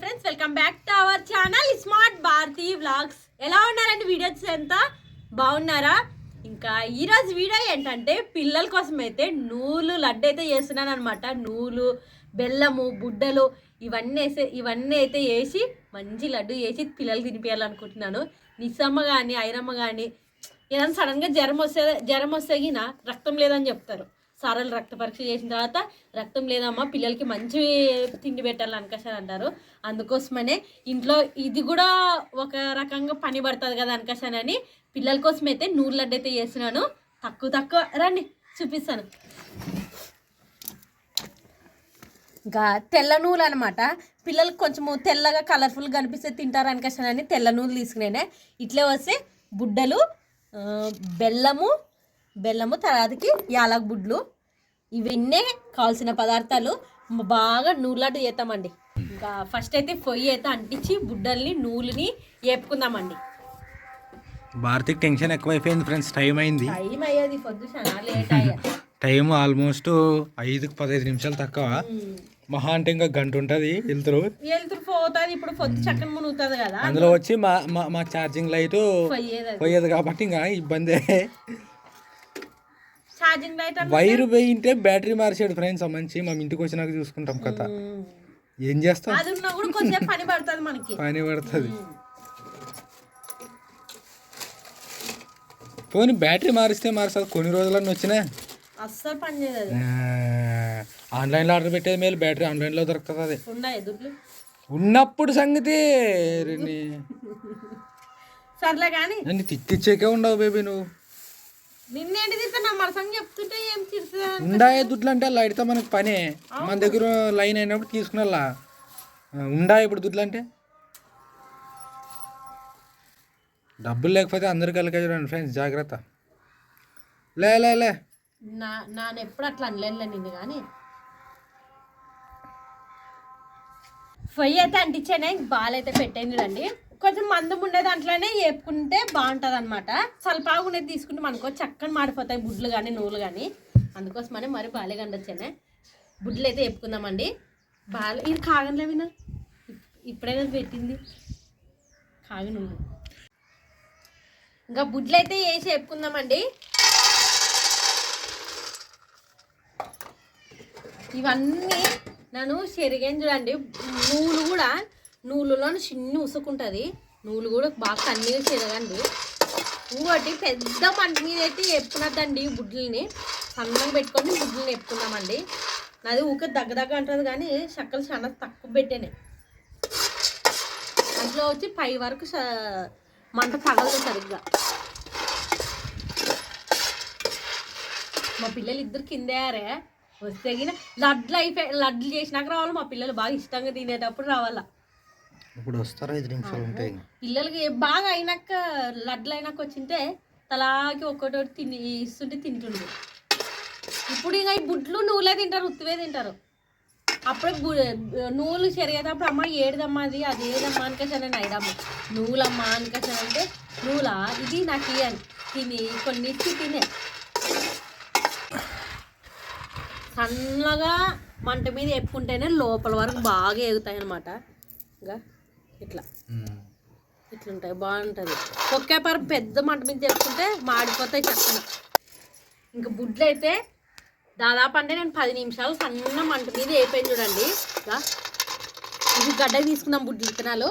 Friends welcome back to our channel smart Bharati vlogs ఎలా ఉన్నారండి videos ఎంత బాగున్నారా? ఇంకా ఈరోజు వీడియో ఏంటంటే పిల్లల కోసం అయితే నూలు లడ్డు అయితే చేస్తున్నాను అనమాట నూలు బెల్లము బుడ్డలు ఇవన్నీ వేసే ఇవన్నీ అయితే వేసి మంచి లడ్డు చేసి పిల్లలు తినిపించాలనుకుంటున్నాను నిస్సమ్మ కానీ ఐరమ్మ కానీ ఏదైనా సడన్గా జ్వరం వస్తే జ్వరం వస్తే రక్తం లేదని చెప్తారు. సారాలు రక్త పరీక్ష చేసిన తర్వాత రక్తం లేదమ్మా పిల్లలకి మంచి తిండి పెట్టాలని అనకాశారు అంటారు. అందుకోసమనే ఇంట్లో ఇది కూడా ఒక రకంగా పని పడుతుంది కదా అనకాశాను అని పిల్లల కోసం అయితే నూరు లడ్డు అయితే చేస్తున్నాను. తక్కువ తక్కువ రండి చూపిస్తాను. ఇంకా తెల్ల నూలు అనమాట పిల్లలకు కొంచెము తెల్లగా కలర్ఫుల్ కనిపిస్తే తింటారు అని తెల్ల నూలు తీసుకునేనే. ఇట్లే వస్తే బుడ్డలు బెల్లము బెల్లము తర్వాతకి యాలక బుడ్లు. ఇవన్నీ కావాల్సిన పదార్థాలు బాగా నూనెలాంటి చేస్తామండి ఇంకా ఫస్ట్ అయితే పొయ్యి అయితే అంటించి బుడ్డల్ని నూలుని వేపుకుందామండి భారతికి టెన్షన్ ఎక్కువైపోయింది ఫ్రెండ్స్ టైం అయింది. టైం అయ్యేది పొద్దు లేట్ అయ్యేది టైం ఆల్మోస్ట్ ఐదుకు పదహైదు నిమిషాలు తక్కువ. మహా అంటే ఇంకా గంట ఉంటుంది వెళ్తారు. వెళ్తురు పోతుంది ఇప్పుడు పొద్దు చక్కని మునుగుతుంది కదా. అందులో వచ్చి మా మా మా ఛార్జింగ్ లైట్ పోయేది కాబట్టి ఇంకా ఇబ్బంది. ఛార్జింగ్ లైట్ వైరు పోయింటే బ్యాటరీ మార్చాడు ఫ్రెండ్స్ మంచి మా ఇంటికి వచ్చినాక చూసుకుంటాం కథ. ఏం చేస్తాం? అది ఉన్నా కూడా కొంచెం పని పడుతుంది మనకి. పని పడుతుంది. పోనీ బ్యాటరీ మారిస్తే మారుస్తుంది. కొన్ని రోజులన్నీ వచ్చినా అస్సలు పని చేయదు ఆన్లైన్లో ఆర్డర్ పెట్టేది మేలు. బ్యాటరీ ఆన్లైన్లో దొరుకుతుంది అది. ఉన్నప్పుడు సంగతి. సర్లే కానీ నన్ను తిట్టించేకే ఉండవు బేబీ నువ్వు. నిన్నేంటి తిన్నా మరసంగా చెప్తుంటే ఏం తిరుతుందా ఉండాయే దుడ్లు అంటే అలా అడితే మనకి పనే. మన దగ్గర లైన్ అయినప్పుడు తీసుకునేలా. ఉండా ఇప్పుడు దుడ్లు అంటే? డబ్బులు లేకపోతే అందరు కలిగే చూడండి ఫ్రెండ్స్ జాగ్రత్త. లే లే లే. నా నాన్న ఎప్పుడు అట్లా అనలేనులే నిన్ను కానీ పొయ్యి అయితే అంటించానే? బాలైతే పెట్టేది చూడండి కొంచెం మందం ఉండే దాంట్లోనే వేపుకుంటే బాగుంటుంది అనమాట సల్పాగా ఉండేది తీసుకుంటే మనకో చక్కని మాడిపోతాయి బుడ్లు కానీ నూలు కానీ అందుకోసమనే మరి బాలే కండొచ్చానే బుడ్లు అయితే వేపుకుందామండి. బాగా ఇది కాగనలే వినా ఇప్పుడే కదా పెట్టింది. కాగను ఇంకా బుడ్లు అయితే వేసి వేపుకుందామండి. ఇవన్నీ నన్ను చెరిగాను చూడండి. నూలు కూడా నూలులోని చిన్న ఉసుకుంటుంది. నూలు కూడా బాగా కన్నీరు చెరగండి. ఇంకోటి పెద్ద మంట మీద అయితే ఎప్పునద్దండి బుడ్లని సన్నం పెట్టుకొని బుడ్లని ఎప్పుకుందామండి నాది ఊక దగ్గ దగ్గ అంటుంది కానీ చక్కలు చాలా తక్కువ పెట్టాను. అందులో వచ్చి పై వరకు మంట తగలదు సరిగ్గా. మా పిల్లలు ఇద్దరు కిందేయారే వస్తే గిన లడ్లు అయిపోయి లడ్లు చేసినాక రావాలి. మా పిల్లలు బాగా ఇష్టంగా తినేటప్పుడు రావాలా. ఇప్పుడు వస్తారు ఐదు నిమిషాలు ఉంటాయి పిల్లలకి బాగా అయినాక లడ్లు అయినాక వచ్చింటే తలాకి ఒక్కొక్కటి తిని ఇస్తుంటే తింటుండ్రు. ఇప్పుడు ఇంకా ఈ బుడ్లు నూలే తింటారు ఉత్తువే తింటారు. అప్పుడే నూలు చెరిగేటప్పుడు అమ్మ ఏడుదమ్మా అది అది ఏదమ్మా అనుకసాను ఐడమ్మ నూలమ్మా అనుకసాను అంటే నూలా? ఇది నాకు ఇయ్యను. తిని కొన్ని ఇచ్చి తినే. సన్నగా మంట మీద ఎప్పుకుంటేనే లోపల వరకు బాగా ఎగుతాయి అనమాట ఇంకా ఇట్లా. ఇట్లుంటాయి బాగుంటుంది. ఒకేపారు పెద్ద మంట మీద చెప్పుకుంటే మాడిపోతాయి చక్కగా. ఇంకా బుడ్లు అయితే దాదాపు అంటే నేను పది నిమిషాలు సన్న మంట మీద వేయిపోయింది చూడండి. ఇంకా ఇది గడ్డ తీసుకున్నాం బుడ్లు విత్తనాలు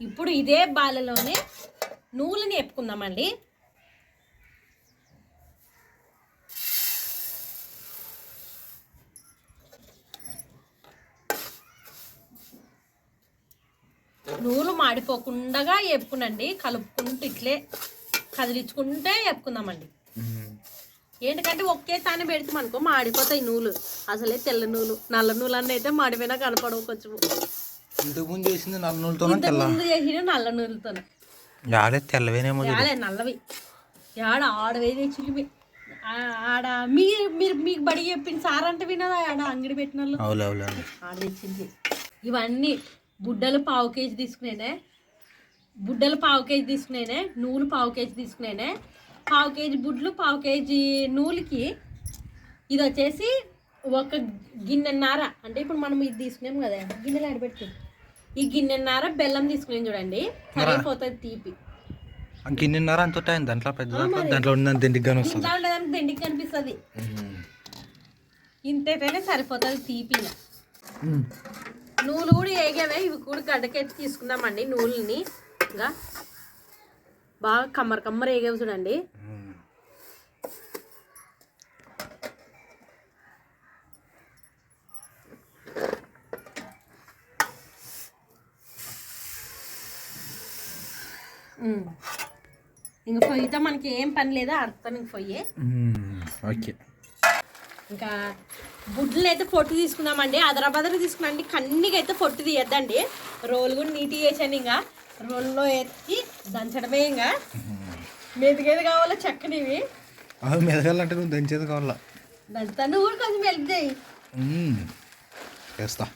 ఇప్పుడు ఇదే బాలలోనే నూలుని వేపుకుందామండి నూలు మాడిపోకుండా వేపుకునండి కలుపుకుంటూ ఇట్లే కదిలించుకుంటే వేపుకుందామండి ఏంటంటే ఒకే తానే పెడితే మనకో మాడిపోతాయి నూలు. అసలే తెల్ల నూలు నల్ల నూలు అన్నీ అయితే మాడిపోయినా కనపడవు కొంచెం ఇంతకు ముందు చేసింది నల్ల నూనెతో ఇంతకు ముందు చేసిన నల్ల నూలుతోనే. యాడే తెల్లవేనేమో యాలే నల్లవి. యాడ ఆడవే తెచ్చి ఆడ మీ మీరు మీకు బడి చెప్పింది సార్ అంటే వినదా? ఆడ అంగడి పెట్టిన వాళ్ళు ఆడ తెచ్చింది. ఇవన్నీ బుడ్డలు పావు కేజీ తీసుకునేనే. బుడ్డలు పావు కేజీ తీసుకునేనే నూలు పావు కేజీ తీసుకునేనే. పావు కేజీ బుడ్లు పావు కేజీ నూలుకి ఇది వచ్చేసి ఒక గిన్నెన్నర. అంటే ఇప్పుడు మనం ఇది తీసుకున్నాం కదా గిన్నెలు ఆడబెట్టి ఈ గిన్నెన్నర బెల్లం తీసుకునేది చూడండి. సరిపోతుంది తీపి. గిన్నెన్నర అంత టైం దాంట్లో? పెద్ద దాంట్లో? దాంట్లో ఉన్న దిండిగానే వస్తుంది. ఇంట్లో ఉండడానికి దండికి కనిపిస్తుంది. ఇంతైతేనే సరిపోతుంది తీపి. నూలు కూడా ఏగావే ఇవి కూడా గడ్డకెత్తి తీసుకుందామండి నూలుని. ఇంకా బాగా కమ్మర కమ్మర ఏగావి చూడండి. ఇంక పొయ్యితో మనకి ఏం పని లేదా అర్థం ఇంక పొయ్యి ఓకే. ఇంకా గుడ్లు అయితే పొట్టు తీసుకుందామండి. అదరాబదర తీసుకున్నాండి కన్నీగా అయితే పొట్టు తీయద్దండి. రోల్ కూడా నీట్గా వేసాను ఇంకా. రోల్లో ఎత్తి దంచడమే ఇంకా. మెదిగేది కావాలో చక్కనివి? అవి మెదగాలంటే నువ్వు దంచేది కావాలా? దంచుతాను కూడా కొంచెం హెల్ప్ చేయి. చేస్తా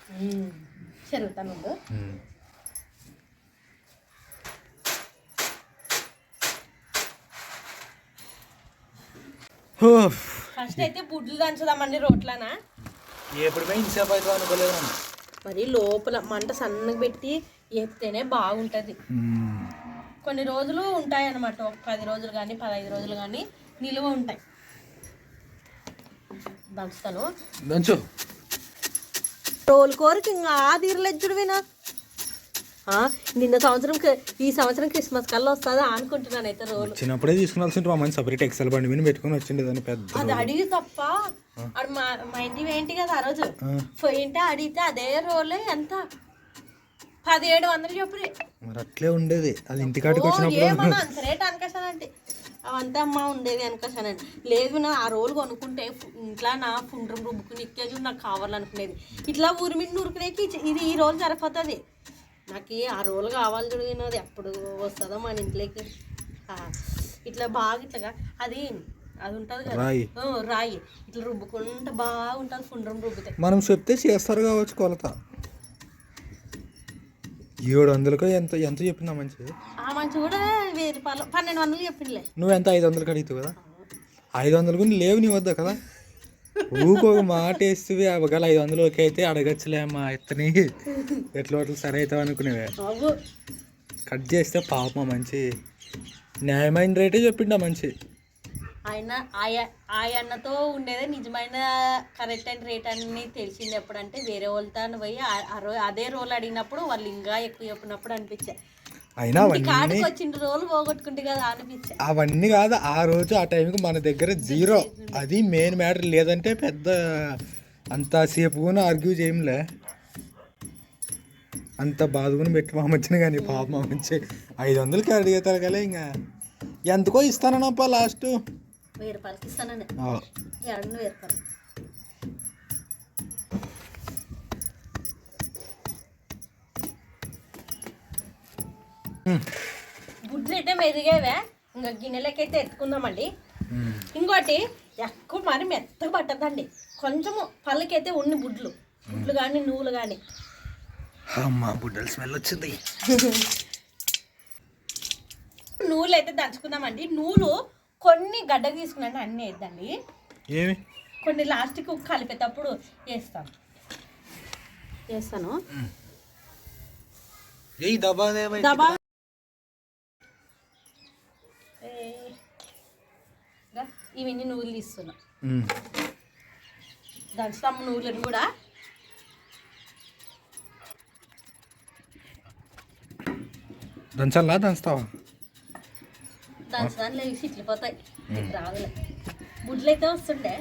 చెరుగుతాను ఉండు. మ్మ్. హో. ఫస్ట్ అయితే గుడ్లు దంచుదామండి రోట్లనా? ఎప్పుడు ఇంతసేపు అవుతుంది అనుకోలేదు మరి లోపల మంట సన్నగా పెట్టి వేస్తేనే బాగుంటుంది. కొన్ని రోజులు ఉంటాయి అన్నమాట ఒక పది రోజులు కానీ పదహైదు రోజులు కానీ నిలువ ఉంటాయి. దంచుతాను. దంచు. రోల్ కోరికి ఇంకా ఆ తీరలేదు వినా. నిన్న సంవత్సరం ఈ సంవత్సరం క్రిస్మస్ కల్లా వస్తుందా అనుకుంటున్నాను అయితే రోల్ చిన్నప్పుడే తీసుకున్నాల్సింటే మా మంచి సపరేట్ ఎక్సెల్ బండి మీద పెట్టుకొని వచ్చిండే దాన్ని పెద్ద అది అడిగి తప్ప. మా మా ఇంటి ఏంటి కదా ఆ రోజు? పోయింటే అడిగితే అదే రోలే ఎంత? పదిహేడు వందలు చెప్పుడే మరి అట్లే ఉండేది. అది ఇంటికాడికి ఓ, వచ్చినప్పుడు అంత రేట్ అనుకోసానంటే. అవంతా అమ్మ ఉండేది అనుకోసానండి లేదు నా ఆ రోలు కొనుక్కుంటే ఇంట్లో నా ఫుండ్రం రుబ్బుకుని ఇక్కేది నాకు కావాలనుకునేది. ఇట్లా ఊరి మీద నూరుకునేకి ఇది- ఇది ఈ రోజు సరిపోతుంది. నాకు ఆ రోలు కావాలి చూడినది ఎప్పుడు వస్తుందో మన ఇంట్లోకి. ఇట్లా బాగా ఇట్లాగా అది అది ఉంటుంది కదా. రాయి. ఇట్లా రుబ్బుకుంటే బాగుంటుంది ఫుండ్రం రుబ్బితే. మనం చెప్తే చేస్తారు కావచ్చు కొలత. ఏడు వందలకో ఎంత ఎంత చెప్పినా మంచిది. ఆ మంచి కూడా వెయ్యి రూపాయలు పన్నెండు వందలు చెప్పిందిలే నువ్వు ఎంత ఐదు వందలకి అడుగుతావు కదా? ఐదు వందలు కూడా లేవు నీ వద్ద కదా? ఊకో మాట వేస్తే ఒకవేళ ఐదు వందలు ఓకే అయితే అడగచ్చులే మా ఇతని ఎట్లా అట్లా సరే అవుతావు అనుకునేవే. కట్ చేస్తే పాపం మంచి. న్యాయమైన రేటే చెప్పిండా మంచి. ఆయన ఆయ ఆయన్నతో ఉండేదే నిజమైన కరెక్ట్ అయిన రేట్ అని తెలిసింది ఎప్పుడంటే వేరే వాళ్ళతో పోయి అదే రోల్ అడిగినప్పుడు వాళ్ళు ఇంకా ఎక్కువ చెప్పినప్పుడు అనిపించా. అయినా అవన్నీ పోగొట్టుకుంటే కదా అవన్నీ కాదు ఆ రోజు ఆ టైంకి మన దగ్గర జీరో. అది మెయిన్ మ్యాటర్ లేదంటే పెద్ద అంతసేపు కూడా ఆర్గ్యూ చేయంలే అంత బాధకుని పెట్టి మా మధ్యన కానీ పాప మా మంచి ఐదు వందలకి అడిగేతారు కదా ఇంకా. ఎంతకో ఇస్తానప్ప లాస్ట్ వెయ్యి రూపాయలకి ఇస్తానని. గుడ్లు అయితే మెదిగేవే. ఇంకా గిన్నెలకైతే ఎత్తుకుందామండి. ఇంకోటి ఎక్కువ మరి మెత్తగా పట్టదండి కొంచెము పళ్ళకైతే ఉన్ని బుడ్లు. బుడ్లు కానీ నువ్వులు కానీ అమ్మా బుడ్డల స్మెల్ వచ్చింది. నూలు అయితే దంచుకుందామండి. నూలు కొన్ని గడ్డ తీసుకున్నాను అన్నీ వేద్దండి. ఏమి? కొన్ని లాస్ట్కి కలిపేటప్పుడు వేస్తాను. వేస్తాను. దబా దబా ఏ, రా, ఇవన్నీ నువ్వులు తీస్తున్నా దంచుతాము నువ్వులను కూడా. దంచాలా? దంచుతావా? లేచి ఇట్లిపోతాయి ఇటు రాదులే. గుడ్లు అయితే వస్తుండే.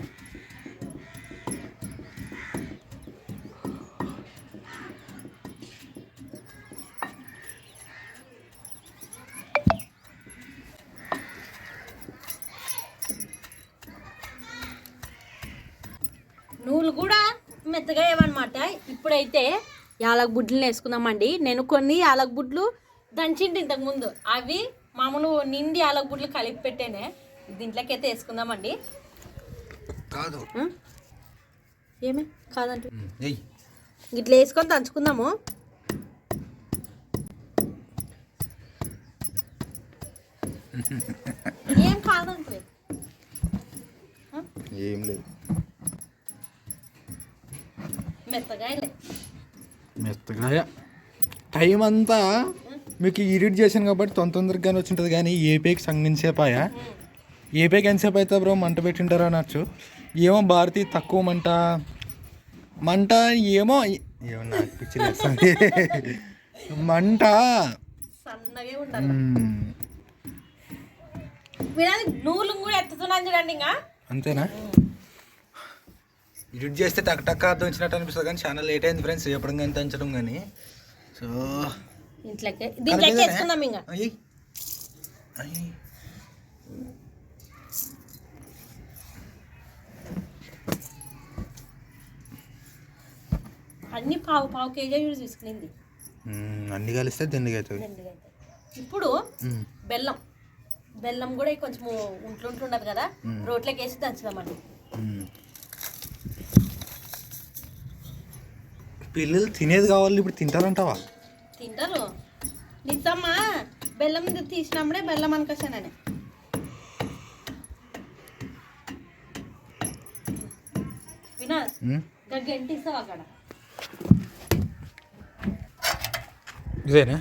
నూలు కూడా మెత్తగా ఏమన్నమాట ఇప్పుడైతే యాలక బుడ్లు వేసుకుందామండి నేను కొన్ని యాలక బుడ్లు దంచింటి ఇంతకు ముందు. అవి మామూలు నిండి యాలక బుడ్లు కలిపి పెట్టేనే దీంట్లోకి అయితే వేసుకుందామండి. కాదు? ఏమే? కాదంటే. ఇట్లా వేసుకొని దంచుకుందాము. ఏం కాదంటే. ఏం లేదు. మెత్తగాయలే మెత్తగా టైం అంతా మీకు ఇరిట్ చేశాను కాబట్టి తొందర తొందరగానే వచ్చి ఉంటుంది కానీ ఏపీకి సంగించేపాయా ఏపీకి ఎంతసేపు అవుతా బ్రో? మంట పెట్టింటారా అనొచ్చు. ఏమో భారతి తక్కువ మంట. మంట ఏమో ఏమో నాకు పిచ్చి. మంట. నూలు కూడా ఎత్తుతున్నాను చూడండి ఇంకా. అంతేనా? ఎడిట్ చేస్తే టక్ టక్ అర్థం వచ్చినట్టు అనిపిస్తుంది కానీ చాలా లేట్ అయింది ఫ్రెండ్స్ చెప్పడం కానీ తంచడం కానీ. సో ఇంట్లోకి దీంట్లోకి వేసుకుందాం ఇంకా. అన్ని పావు పావు కేజీ యూజ్ తీసుకునింది అన్ని కలిస్తే దండిగా అవుతుంది. ఇప్పుడు. బెల్లం. బెల్లం కూడా కొంచెం ఉంట్లు ఉంటుండదు కదా? రోట్లోకి వేసి దంచుదామండి. పిల్లలు తినేది కావాలి ఇప్పుడు తింటారంటావా? తింటారు. నిత్తమ్మా బెల్లం తీసినప్పుడే బెల్లం అనుకొచ్చానని వినా. గంట ఇస్తావు అక్కడ? ఇదేనా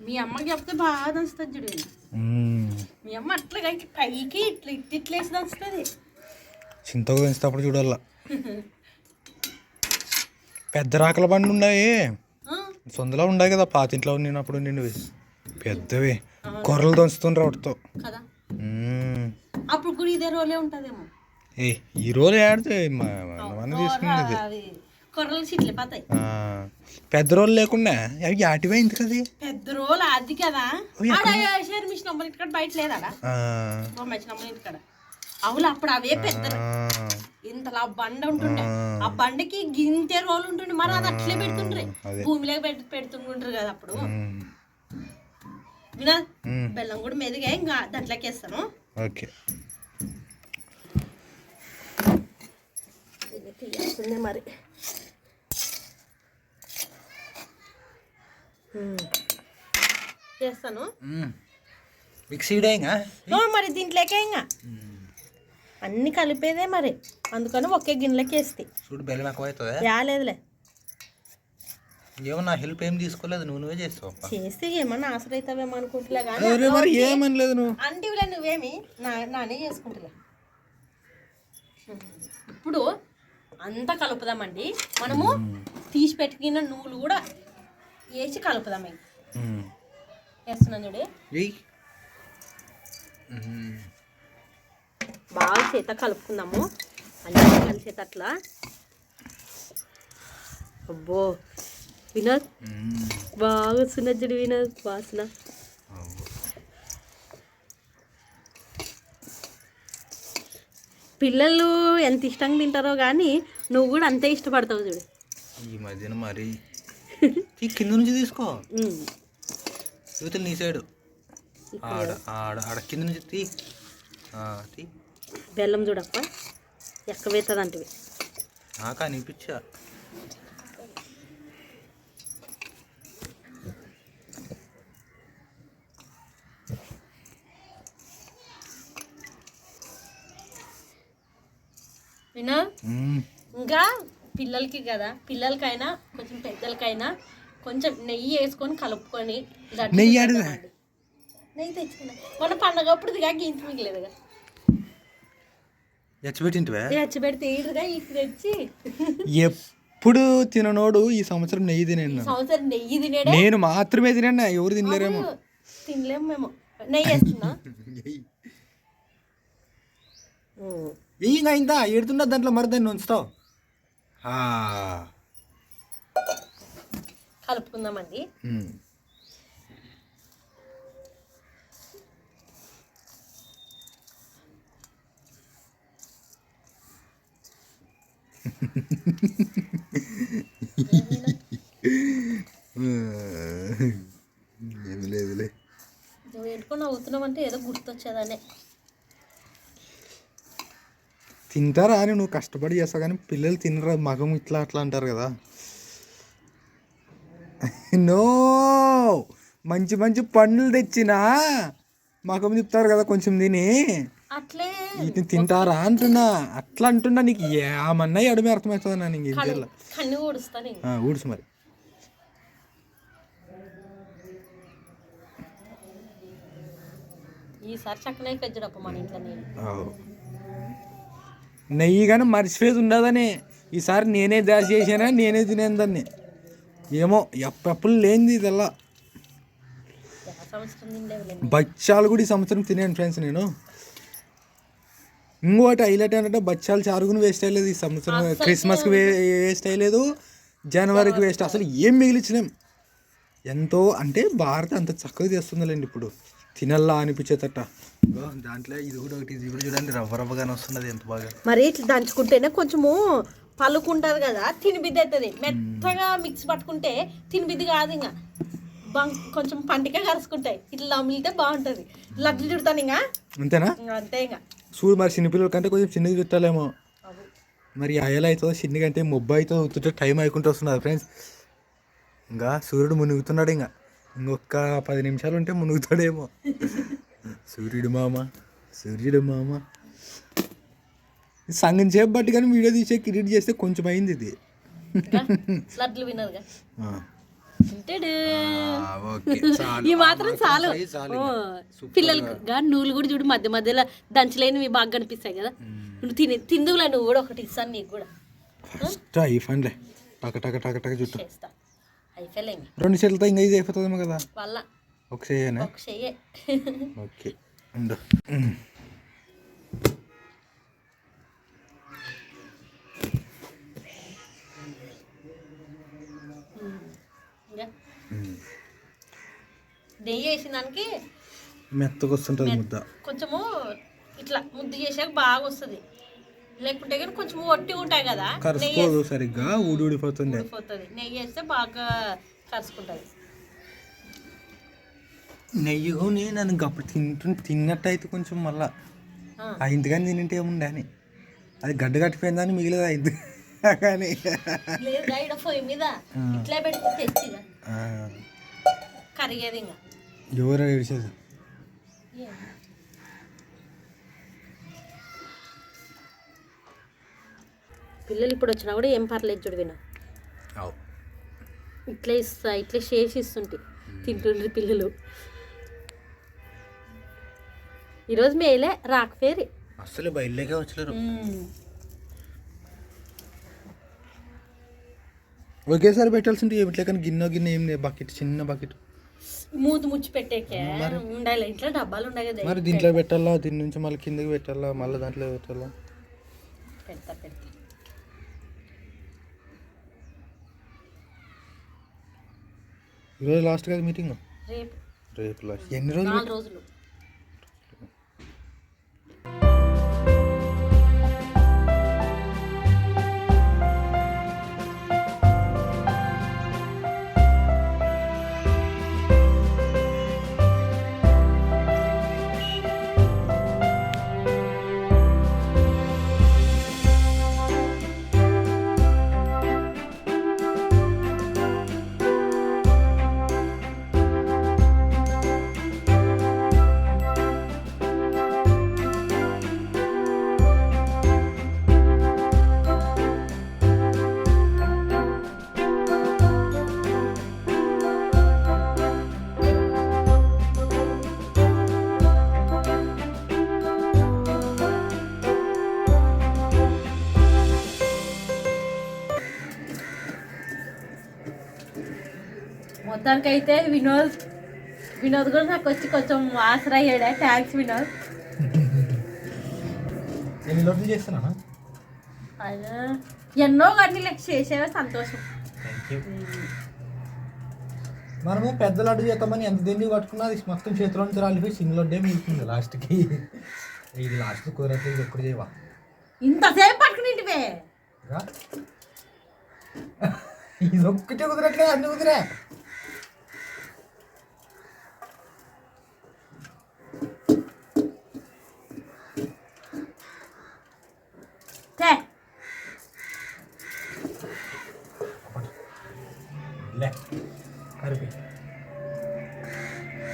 మీ అమ్మకి చెప్తే బాగా దంచుతుంది చూడు. మీ అమ్మ అట్లా పైకి పైకి ఇట్లా ఇట్ ఇట్లా వేసి దంచుతుంది. చింతకు పెంచేటప్పుడు చూడాల పెద్ద రాకల బండి ఉన్నాయి. సొంతలో ఉన్నాయి కదా పాతింట్లో ఉన్నప్పుడు నిండివి పెద్దవి. కొర్రలు దంచుతుండ్రు వాటితో. కదా? మ్మ్. అప్పుడు కూడా ఇదే రోలే ఉంటుందేమో. ఏ ఈ రోజు ఆడితే మనం తీసుకునేది పెద్ద రోజులు లేకుండా అవి కదా పెద్ద రోలు అది కదా. షర్మిషన్ అమ్మని ఇక్కడ బయట లేదాడ ఆ, బొమ్మచ్చిన అమ్మని ఇక్కడ అవును అప్పుడు అవే పెద్ద ఇంతలా బండ ఉంటుండే. ఆ. బండకి గింతే రోలు ఉంటుండే. మరి అది అట్లే పెడుతుండ్రి. భూమిలోకి పెట్టి పెడుతుంటుండ్రు కదా అప్పుడు. బెల్లం కూడా మెదిగా ఇంకా దాంట్లోకి వేస్తాను. ఓకే. మరి. చేస్తాను. మిక్సీడే మరి దీంట్లోకే ఇంకా అన్ని కలిపేదే మరి. అందుకని ఒకే గిన్నెలకి వేస్తాయి చూడు బెల్లం ఎక్కువ అవుతుందా? రాలేదులే ఏమో నా హెల్ప్ ఏం తీసుకోలేదు? నువ్వు నువ్వే చేస్తావు. చేస్తే ఏమన్నా ఆసర అవుతావేమో అనుకుంటులే కానీ మరి ఏమనలేదు నువ్వు? అంటివిలే నువ్వేమి? నా నానే చేసుకుంటులే ఇప్పుడు అంతా కలుపుదామండి. మనము తీసి పెట్టుకున్న నువ్వులు కూడా వేసి కలుపుదాం ఇక. వేస్తున్నాను చూడు. బాగా చేత కలుపుకుందాము అన్నీ కలిసేటట్లా అబ్బో వినోద్. బాగా వస్తున్నది చూడు వినోద్ వాసన. పిల్లలు ఎంత ఇష్టంగా తింటారో కానీ నువ్వు కూడా అంతే ఇష్టపడతావు చూడు ఈ మధ్యన మరి ఈ కింద నుంచి తీసుకో. యువతలు నీ సైడు. ఆడ ఆడ ఆడ కింద నుంచి తీ తీ. బెల్లం చూడప్ప. ఎక్కవేస్తుంది అంటే నాకు అనిపించా. ఇంకా పిల్లలకి కదా పిల్లలకైనా కొంచెం పెద్దలకైనా కొంచెం నెయ్యి వేసుకొని కలుపుకొని నెయ్యి. నెయ్యి తెచ్చుకున్నా. మన మిగిలేదుగా. ఎచ్చబెట్టింటివే తెచ్చి పెడితే ఈడుగా ఇది తెచ్చి. ఎప్పుడు తిననోడు ఈ సంవత్సరం నెయ్యి తినేను సంవత్సరం నెయ్యి తినేడే? నేను మాత్రమే తినండి ఎవరు తినలేరేమో. తినలేము మేము. నెయ్యి వేస్తున్నా. ఇంకా ఇంత ఎడుతున్నా దాంట్లో మరి దాన్ని ఉంచుతావు. కలుపుకుందామండి. లేదులే నువ్వు ఎందుకో నవ్వుతున్నావు అంటే ఏదో గుర్తొచ్చేదనే తింటారా అని నువ్వు కష్టపడి చేస్తావు కానీ పిల్లలు తినరా మగం ఇట్లా అట్లా అంటారు కదా. నో. మంచి మంచి పండ్లు తెచ్చినా. మగం చెప్తారు కదా కొంచెం తిని. అట్లే. ఇది తింటారా అంటున్నా. అట్లా అంటున్నా నీకు ఏమన్నా ఎడమే అర్థమవుతుంది నా నీకు. ఆ, ఊడ్చు మరి. నెయ్యి కానీ మర్చిపోయేది ఉండదని ఈసారి నేనే దాచి చేసానా నేనే తినేదాన్ని ఏమో ఎప్పప్పుడు లేనిది ఇదల్లా. బచ్చాలు కూడా ఈ సంవత్సరం తినేను ఫ్రెండ్స్ నేను. ఇంకోటి హైలైట్ ఏంటంటే బచ్చాలు చారుగుని వేస్ట్ అయ్యలేదు ఈ సంవత్సరం. క్రిస్మస్కి వేస్ట్ అయ్యలేదు. జనవరికి వేస్ట్ అసలు ఏం మిగిలించలేం ఎంతో అంటే భారత్ అంత చక్కగా చేస్తుందిలేండి ఇప్పుడు. తినల్లా అనిపించేటట్ట. ఇగో దాంట్లో ఇది కూడా ఒకటి ఇది కూడా చూడండి రవ్వ రవ్వగానే వస్తున్నది ఎంత బాగా. మరి ఇట్లా దంచుకుంటేనే కొంచెము పలుకుంటది కదా తినిబిద్ది అవుతుంది మెత్తగా మిక్స్ పట్టుకుంటే తినిబిద్ది కాదు ఇంకా కొంచెం పంటిగా కలుసుకుంటాయి ఇట్లా నమిలితే బాగుంటుంది. లడ్లు చుడతాను ఇంకా అంతేనా? అంతే ఇంకా చూడు మరి చిన్నపిల్లల కంటే కొంచెం చిన్నది చుట్టాలేమో మరి అయ్యలు అవుతుందో చిన్నగా అంటే మొబ్బు అవుతుందో అవుతుంటే టైం అయికుంటూ వస్తున్నది ఫ్రెండ్స్. ఇంకా సూర్యుడు మునుగుతున్నాడు ఇంకా ఇంకొక పది నిమిషాలు ఉంటే మునుగుతాడేమో. సూర్యుడు మామ సూర్యుడు మామ. సంగం సేపు బట్టి కానీ వీడియో తీసే క్రియేట్ చేస్తే కొంచెం అయింది ఇది. ఈ మాత్రం చాలు. పిల్లలకి నూలు కూడా చూడు మధ్య మధ్యలో దంచలేనివి బాగా కనిపిస్తాయి కదా. నువ్వు తిని తిందువులే నువ్వు కూడా ఒకటి ఇస్తాను నీకు కూడా. ఫస్ట్ అయిపోయినలే టక టక టక టక చుట్టూ. రెండు చేతులతో ఇంకా ఇది అయిపోతుందేమో కదా? ఒక చేయనా? ఓకే ఉండు ఇంకా నెయ్యి వేసిన దానికి మెత్తగా వస్తుంటుంది ముద్ద. కొంచెము ఇట్లా ముద్దు చేసాక బాగా వస్తుంది. లేకుంటే కానీ కొంచెం ఒట్టి ఉంటాయి కదా కరుసుకోదు సరిగ్గా ఊడి ఊడిపోతుంది. నెయ్యి వేస్తే బాగా కలుసుకుంటుంది నెయ్యి కొని నన్ను గప్పుడు తింటు తిన్నట్టు అయితే కొంచెం మళ్ళా కానీ తింటే ఏముండే అని. అది గడ్డ కట్టిపోయిందని మిగిలేదు అయింది. కానీ పొయ్యి మీద ఇట్లా పెడితే తెచ్చిగా ఆ, కరిగేది ఇంకా. ఎవరు పిల్లలు ఇప్పుడు వచ్చినా కూడా ఏం పర్లేదు చూడు విన అవు. ఇట్లా ఇస్తా ఇట్లా చేసి ఇస్తుంటే తింటుండ్రి పిల్లలు. ఈరోజు మేలే రాకఫేరి అసలు బయలుదేకే వచ్చలేరు. ఒకేసారి పెట్టాల్సింది ఏమిట్లే కానీ గిన్నె గిన్నె ఏం లేదు బకెట్ చిన్న బకెట్. మూతి ముచ్చి పెట్టేకే ఉండాలి. ఇంట్లో డబ్బాలు ఉన్నాయి కదా. మరి దీంట్లో పెట్టాలా? దీని నుంచి మళ్ళీ కిందకి పెట్టాలా? మళ్ళీ దాంట్లో పెట్టాలా? పెడతా పెడతా. ఈరోజు లాస్ట్ కదా మీటింగ్? రేపు. రేపు లాస్ట్. ఎన్ని రోజులు? నాలుగు రోజులు. మొత్తానికైతే వినోద్ వినోద్ కూడా నాకు వచ్చి కొంచెం ఆసరా అయ్యాడా? థ్యాంక్స్ వినోద్. అదే ఎన్నో గంటలు లెక్క చేసేవే? సంతోషం. మనము పెద్ద లడ్డు చేద్దామని ఎంత దిండి పట్టుకున్నా అది మొత్తం చేతిలో నుంచి రాలిపోయి చిన్న లడ్డే మిగులుతుంది లాస్ట్కి. ఇది లాస్ట్ ఇది ఎప్పుడు చేయవా? ఇంతసేపు పట్టుకునింటివే. ఇది ఒక్కటే కుదరట్లేదు అన్ని కుదిరా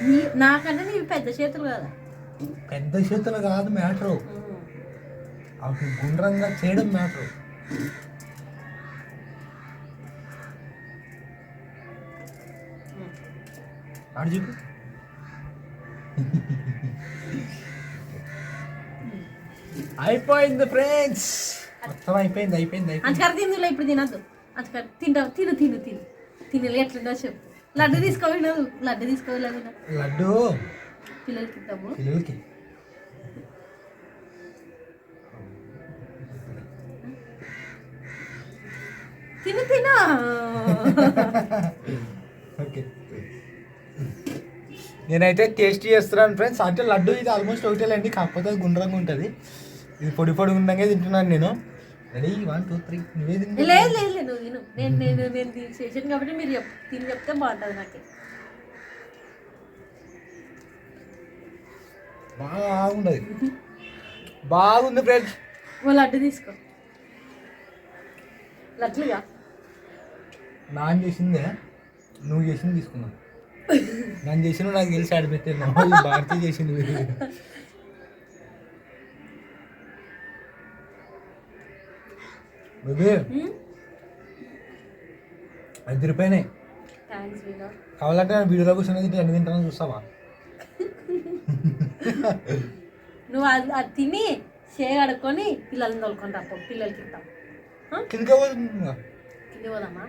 నీ- నాకంటే నీవి పెద్ద చేతులు కదా? పెద్ద చేతులు కాదు మ్యాటరు. అవి గుండ్రంగా చేయడం మ్యాటరు. చెప్పు. అయిపోయింది ఫ్రెండ్స్. మొత్తం అయిపోయింది అయిపోయింది అయిపోయింది. అంచకర తిందులో ఇప్పుడు తినద్దు. అంచకర తింటావు తిను తిను తిను. తినలే ఎట్లుందో చెప్పు. లడ్డు తీసుకోవినదు లడ్డు తీసుకోవాలి లడ్డు. పిల్లలకి ఇద్దాము. పిల్లలకి. తిను తిను. ఓకే. నేనైతే టేస్ట్ చేస్తున్నాను ఫ్రెండ్స్. అంటే లడ్డు ఇది ఆల్మోస్ట్ ఒకటేలండి కాకపోతే అది గుండ్రంగా ఉంటుంది. ఇది పొడి పొడి ఉండగా తింటున్నాను నేను. రెడీ వన్ టూ త్రీ లేదు లేదు లేదు నువ్వు తిను. నేను నేను నేను దీన్ని చేసాను కాబట్టి మీరు చెప్ తిని చెప్తే బాగుంటుంది నాకు. బాగున్నది బాగుంది ఫ్రెండ్స్ ఓ లడ్డు తీసుకో. లడ్లుగా నాన్న చేసిందే. నువ్వు చేసింది తీసుకున్నావు. నన్ను చేసిన నాకు తెలిసి ఆడిపెట్టాను భారతీయ చేసింది. థ్యాంక్స్ వీణా కావాలంటే వీడియోలో కూర్చొని తింటే ఎన్ని తింటానో చూస్తావా? నువ్వు అది అది తిని చేయి కడుక్కొని పిల్లల్ని తోలుకొని రాపో పిల్లలకి ఇద్దాం. ఆ? కిందకే పోతుంది. కింది పోదామా?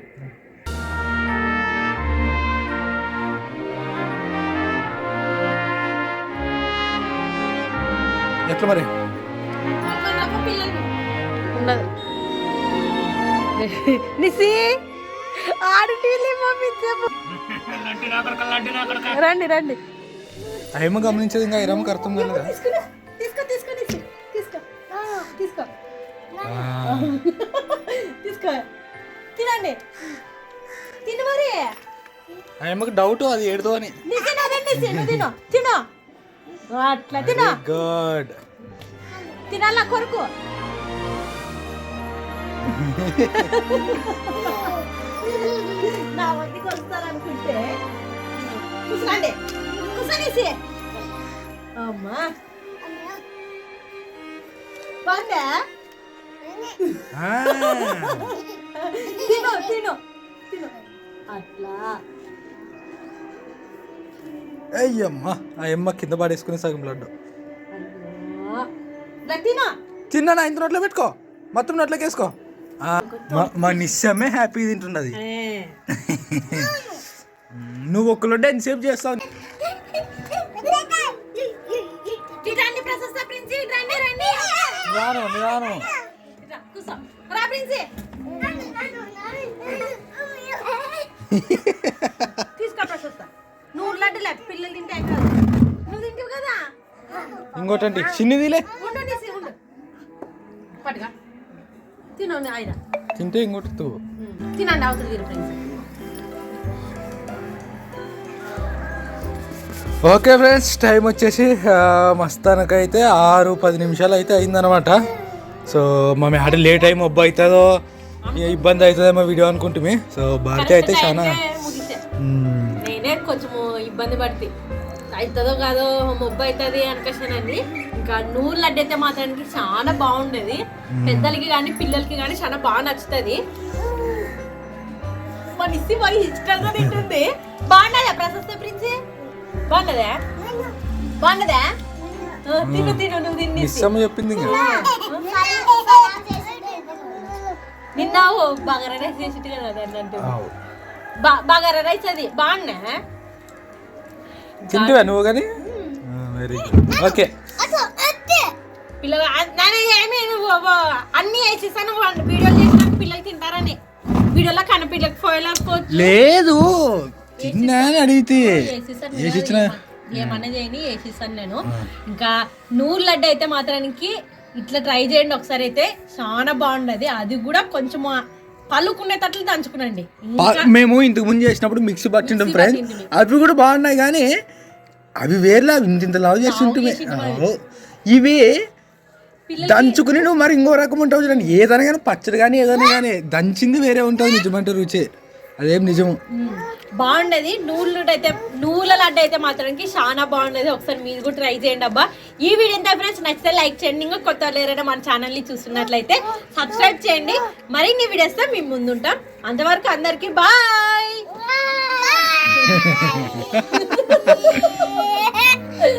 ఎట్లా మరి? ఉండదు నిసి ఆడు రండి రండి. టైం గమనించేది ఇంకా ఇరమ్మకి అర్థం కాలేదా తీసుకురా తీసుకో తీసుకో నిసి. తీసుకో. తీసుకో. ఆ, తీసుకో. తినండి. తిను మరి. ఆ అమ్మకి డౌట్ అది ఏడుతో అని. తిను తిను. అట్లా తిను. గుడ్ తినాల కొరకు నా వద్దకు వస్తారనుకుంటే. కూర్చొనేసి. అమ్మా. బాగుందా? తిను తిను తిను. అట్లా. అయ్యమ్మ ఆ అమ్మ కింద పడేసుకుని సగం లడ్డు. తిన్నా ఇంత నోట్లో పెట్టుకో. మొత్తం నోట్లోకి వేసుకో. మా- మా నిశ్చయమే హ్యాపీ తింటున్నది. నువ్వు ఒక్క లడ్డు ఎంతసేపు చేస్తావు. రండి ప్రశస్త ప్రిన్సి రండి రండి. రాను రాను. రా, కూర్చో. రా ప్రిన్సి. తీసుకో ప్రశస్త. నువ్వు లడ్డు లే పిల్లలు తింటే ఏం కాదు. నువ్వు తింటావు కదా? ఇంకోటండి చిన్నదిలే పట్టుగా తిను ఆయన తింటే ఇంకోటి తూ తినండి అవతల తీరు ఫ్రెండ్స్ ఓకే ఫ్రెండ్స్ టైం వచ్చేసి ఆ, మస్తానకైతే ఆరు పది నిమిషాలు అయితే అయిందనమాట సో మా మేడ లేట్ టైం ఒబ్బ అవుతుందో ఇబ్బంది అవుతుందేమో వీడియో అనుకుంటుంది. సో భారతి అయితే చాలా. నేనే కొంచెము ఇబ్బంది పడుతుంది అవుతుందో కాదో మొబ్బు అవుతుంది అనుకోసానండి ఇంకా నూనె లడ్డు అయితే మాత్రానికి చాలా బాగుండేది. పెద్దలకి కానీ పిల్లలకి కానీ చాలా బాగా నచ్చుతుంది. మన ఇస్సి బాగా ఇష్టంగా తింటుంది. బాగున్నదా ప్రశస్త ప్రిన్సి? బాగున్నదా? బాగున్నదా? తిను తిను నువ్వు తిని చెప్పింది నిన్న బగారా రైస్ చేసిట్టు కదా. బగారా రైస్ అది. బాగున్నా? తింటివా నువ్వు కానీ? వెరీ గుడ్ ఓకే పిల్లలు నేను ఏమి నువ్వు ఓ- అన్ని వేసేసాను వీడియోలు చేసినాక పిల్లలు తింటారని. వీడియోలో కనిపించక పోయలేకపోవచ్చు లేదు తిన్నా అని అడిగితే. వేసేసాను వేసి ఇచ్చిన ఏమన్నా చేయని వేసేసాను నేను. ఇంకా నూరు లడ్డు అయితే మాత్రానికి ఇట్లా ట్రై చేయండి ఒకసారి అయితే. చాలా బాగుండదు. అది కూడా కొంచెం పలుకునేటట్లు దంచుకునండి. మేము ఇంతకు ముందు చేసినప్పుడు మిక్సీ మిక్సీ ఫ్రెండ్స్. అవి కూడా బాగున్నాయి కానీ అవి వేరేలా ఇంత ఇంత లావు చేసి ఉంటుంది ఇవి దంచుకుని నువ్వు మరి ఇంకో రకం ఉంటావు చూడండి. ఏదైనా కానీ పచ్చడి కానీ ఏదైనా కానీ. దంచింది వేరే ఉంటుంది నిజమంటే రుచి. అదేం నిజము. మ్మ్. బాగుండేది. నూలు అయితే నూల లడ్డు అయితే మాత్రానికి చాలా బాగుండేది. ఒకసారి మీరు కూడా ట్రై చేయండి అబ్బా. ఈ వీడియో ఎంత ఫ్రెండ్స్? నచ్చితే లైక్ చేయండి. ఇంకా కొత్త వాళ్ళు ఎవరైనా మన ఛానల్ని చూస్తున్నట్లయితే సబ్స్క్రైబ్ చేయండి. మరిన్ని వీడియోస్తో మేము ముందుంటాం. అంతవరకు అందరికీ బాయ్. ハハハハ!